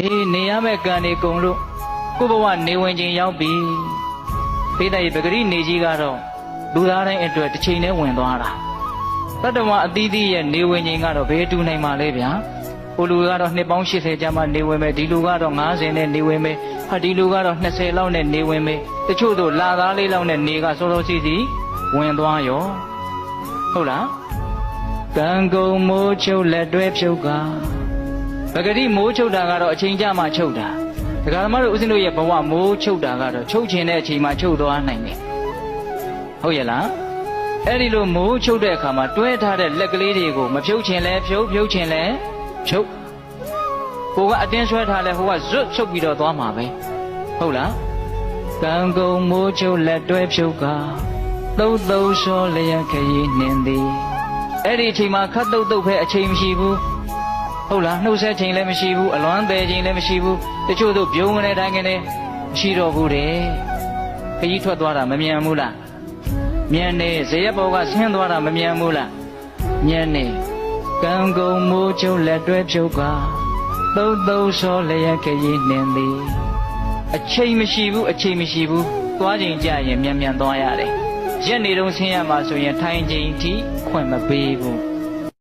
အေးနေရမယ့်ကံနေကုန်လို့ကိုဘဝနေဝင်ခြင်းရောက်ပြီဖေးတဲ့ပဂရိနေကြီးကတော့လူသားတိုင်းအတွက်တစ်ချိန်နဲ့ဝင်သွားတာတတ္တဝအသီးသီးရဲ့နေဝင်ခြင်းကတော့ဘယ်တူနိုင်မှာလဲဗျာဟိုလူကတော့နှစ်ပေါင်း80ကျမှနေဝင်မယ်ဒီလူကတော့90နဲ့နေဝင်မယ်ဟာဒီလူကတော့20လောက်နဲ့နေဝင်မယ်တချို့တို့လာသားလေးလောက်နဲ့နေကစောစောစီးစီးဝင်သွားရောဟုတ်လားကံကုန်မိုးချုပ်လက်တွဲဖြုတ်က ပဂတိမိုးချုပ်တာကတော့အချိန်ကြမှာချုပ်တာဒကာသမားတို့ဦးဇင်းတို့ရဲ့ဘဝမိုးချုပ်တာကတော့ချုပ်ခြင်းတဲ့အချိန်မှာချုပ်သွားနိုင်တယ်ဟုတ်ရဲ့လားအဲ့ဒီလိုမိုးချုပ်တဲ့အခါမှာတွဲထားတဲ့လက်ကလေးတွေကိုမဖြုတ်ခြင်းလဲဖြုတ်ဖြုတ်ခြင်းလဲဖြုတ်ကိုကအတင်းဆွဲထားလဲဟိုကဇွတ်ချုပ်ပြီးတော့သွားမှာပဲဟုတ်လားကံကုန်မိုးချုပ်လက်တွဲဖြုတ်ကသုတ်သုတ်လျှောလျက်ခရီးနှင်သည်အဲ့ဒီအချိန်မှာခတ်တုတ်တုတ်ပဲအချိန်မရှိဘူး ဟုတ်လားနှုတ်ဆက်ခြင်းလည်းမရှိဘူးအလွမ်းသေးခြင်းလည်းမရှိဘူးတချို့တို့ပြုံးကနေတိုင်းကနေမရှိတော့ဘူးတဲ့ခကြီးထွက်သွားတာမမြန်ဘူးလားမြန်နေဇရက်ဘောကဆင်းသွားတာမမြန်ဘူးလားမြန်နေကံကုန်မိုးချုံလက်တွဲဖြုတ်ကသုံးသုံးစောလျက်ခကြီးနှင်သည်အချိန်မရှိဘူးအချိန်မရှိဘူးသွားချိန်ကြရင်မြန်မြန်သွားရတယ်ရက်နေတော့ဆင်းရမှာဆိုရင်ထိုင်ချိန်ထိခွင့်မပေးဘူး